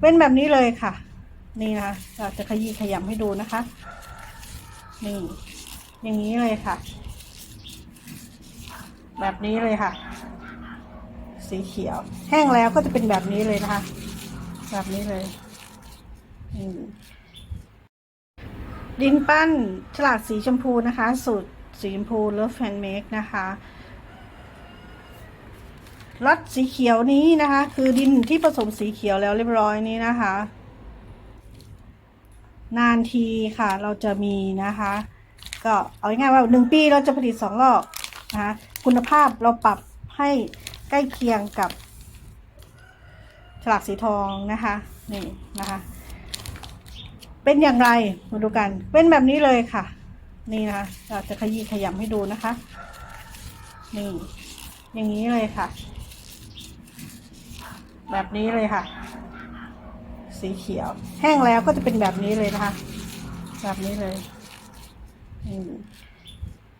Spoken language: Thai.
เป็นแบบนี้เลยค่ะ นี่นะคะเราจะขยี้ขยำให้ดูนะคะ นี่ อย่างนี้เลยค่ะ แบบนี้เลยค่ะ สีเขียว แห้งแล้วก็จะเป็นแบบนี้เลยนะคะ แบบนี้เลยดินปั้นฉลากสีชมพูนะคะ สูตรสีชมพูเลิฟแฟนเมกนะคะ รสสีเขียวนี้นะคะ คือดินที่ผสมสีเขียวแล้วเรียบร้อยนี้นะคะ นานทีค่ะ เราจะมีนะคะ ก็เอาง่ายๆว่าหนึ่งปีเราจะผลิตสองรอบนะคะคุณภาพเราปรับให้ใกล้เคียงกับฉลากสีทองนะคะนี่นะคะ เป็นอย่างไรมาดูกันเป็นแบบนี้เลยค่ะ นี่นะคะ เราจะขยี้ขยำให้ดูนะคะ นี่อย่างนี้เลยค่ะ แบบนี้เลยค่ะ สีเขียว แห้งแล้วก็จะเป็นแบบนี้เลยนะคะ แบบนี้เลย อืม